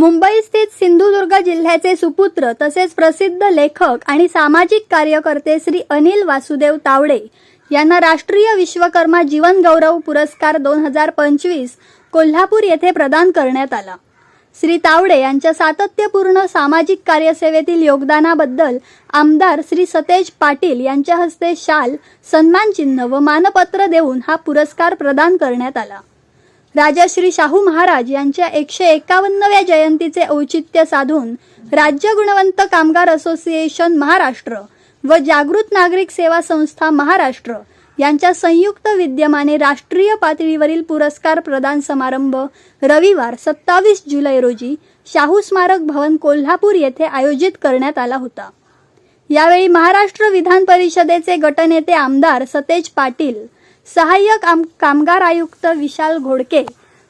मुंबई स्थित सिंधुदुर्ग जिल्ह्याचे सुपुत्र तसेच प्रसिद्ध लेखक आणि सामाजिक कार्यकर्ते श्री अनिल वासुदेव तावडे यांना राष्ट्रीय विश्वकर्मा जीवन गौरव पुरस्कार दोन हजार पंचवीस कोल्हापूर येथे प्रदान करण्यात आला. श्री तावडे यांच्या सातत्यपूर्ण सामाजिक कार्यसेवेतील योगदानाबद्दल आमदार श्री सतेज पाटील यांच्या हस्ते शाल सन्मान चिन्ह व मानपत्र देऊन हा पुरस्कार प्रदान करण्यात आला. राजाश्री शाहू महाराज यांच्या एकशे एकावन्नव्या जयंतीचे औचित्य साधून राज्य गुणवंत कामगार असोसिएशन महाराष्ट्र व जागृत नागरिक सेवा संस्था महाराष्ट्र यांच्या संयुक्त विद्यमाने राष्ट्रीय पातळीवरील पुरस्कार प्रदान समारंभ रविवार सत्तावीस जुलै रोजी शाहू स्मारक भवन कोल्हापूर येथे आयोजित करण्यात आला होता. यावेळी महाराष्ट्र विधान परिषदेचे गटनेते आमदार सतेज पाटील सहाय्यक आम कामगार आयुक्त विशाल घोडके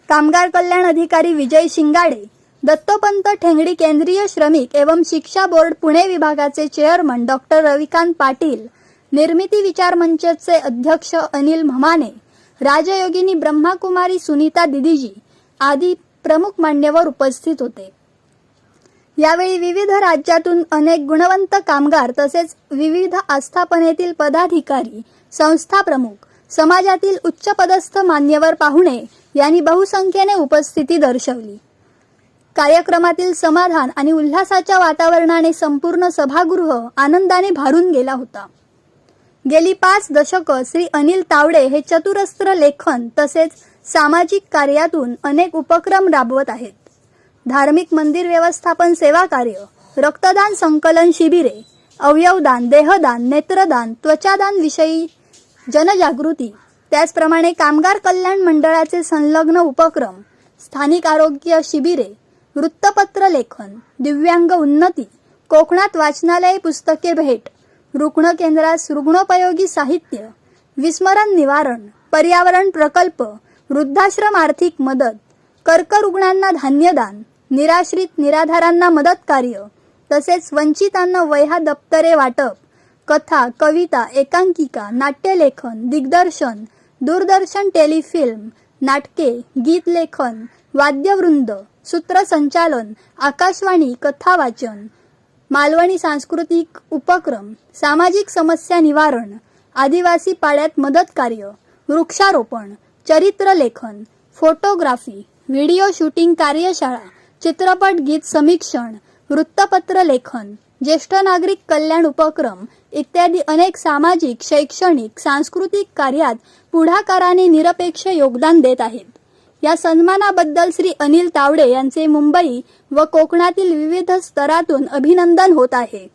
कामगार कल्याण अधिकारी विजय शिंगाडे दत्तोपंत ठेंगडी केंद्रीय श्रमिक एवं शिक्षा बोर्ड पुणे विभागाचे चेअरमन डॉक्टर रविकांत पाटील निर्मिती विचार मंचचे अध्यक्ष अनिल म्हमाने राजयोगिनी ब्रह्माकुमारी सुनीता दिदीजी आदी प्रमुख मान्यवर उपस्थित होते. यावेळी विविध राज्यातून अनेक गुणवंत कामगार तसेच विविध आस्थापनेतील पदाधिकारी संस्था प्रमुख समाजातील उच्चपदस्थ मान्यवर पाहुणे यांनी बहुसंख्येने उपस्थिती दर्शवली. कार्यक्रमातील समाधान आणि उल्हासाच्या वातावरणाने संपूर्ण सभागृह आनंदाने भारून गेला होता. गेली पाच दशकं श्री अनिल तावडे हे चतुरस्त्र लेखन तसेच सामाजिक कार्यातून अनेक उपक्रम राबवत आहेत. धार्मिक मंदिर व्यवस्थापन सेवा कार्य रक्तदान संकलन शिबिरे अवयवदान देहदान नेत्रदान त्वचादान विषयी जनजागृती त्याचप्रमाणे कामगार कल्याण मंडळाचे संलग्न उपक्रम स्थानिक आरोग्य शिबिरे वृत्तपत्र लेखन दिव्यांग उन्नती कोकणात वाचनालय पुस्तके भेट रुग्ण केंद्रास रुग्णोपयोगी साहित्य विस्मरण निवारण पर्यावरण प्रकल्प वृद्धाश्रम आर्थिक मदत कर्करुग्णांना धान्यदान निराश्रित निराधारांना मदत कार्य तसेच वंचितांना वह्या दप्तरे वाटप. कथा कविता एकांकिका नाट्यलेखन दिग्दर्शन दूरदर्शन टेलिफिल्म नाटके गीतलेखन वाद्यवृंद सूत्रसंचालन आकाशवाणी कथा वाचन मालवणी सांस्कृतिक उपक्रम सामाजिक समस्या निवारण आदिवासी पाड्यात मदत कार्य वृक्षारोपण चरित्र लेखन फोटोग्राफी व्हिडिओ शूटिंग कार्यशाळा चित्रपट गीत समीक्षण वृत्तपत्र लेखन ज्येष्ठ नागरिक कल्याण उपक्रम इत्यादी अनेक सामाजिक शैक्षणिक सांस्कृतिक कार्यात पुढाकाराने निरपेक्ष योगदान देत आहेत. या सन्मानाबद्दल श्री अनिल तावडे यांचे मुंबई व कोकणातील विविध स्तरातून अभिनंदन होत आहे.